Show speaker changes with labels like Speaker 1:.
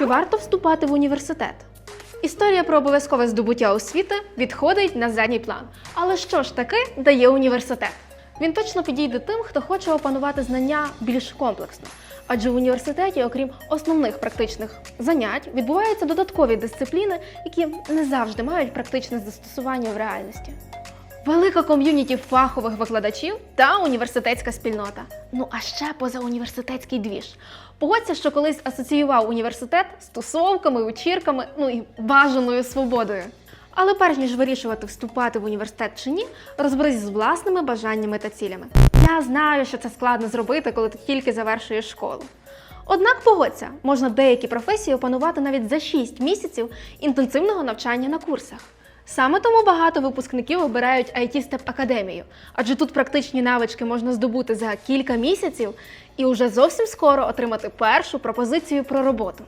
Speaker 1: Чи варто вступати в університет? Історія про обов'язкове здобуття освіти відходить на задній план. Але що ж таки дає університет? Він точно підійде тим, хто хоче опанувати знання більш комплексно. Адже в університеті, окрім основних практичних занять, відбуваються додаткові дисципліни, які не завжди мають практичне застосування в реальності. Велика ком'юніті фахових викладачів та університетська спільнота. Ну а ще позауніверситетський двіж. Погодься, що колись асоціював університет з тусовками, вечірками, ну і бажаною свободою. Але перш ніж вирішувати, вступати в університет чи ні, розберись з власними бажаннями та цілями. Я знаю, що це складно зробити, коли ти тільки завершуєш школу. Однак погодься, можна деякі професії опанувати навіть за 6 місяців інтенсивного навчання на курсах. Саме тому багато випускників обирають it Step академію, адже тут практичні навички можна здобути за кілька місяців і уже зовсім скоро отримати першу пропозицію про роботу.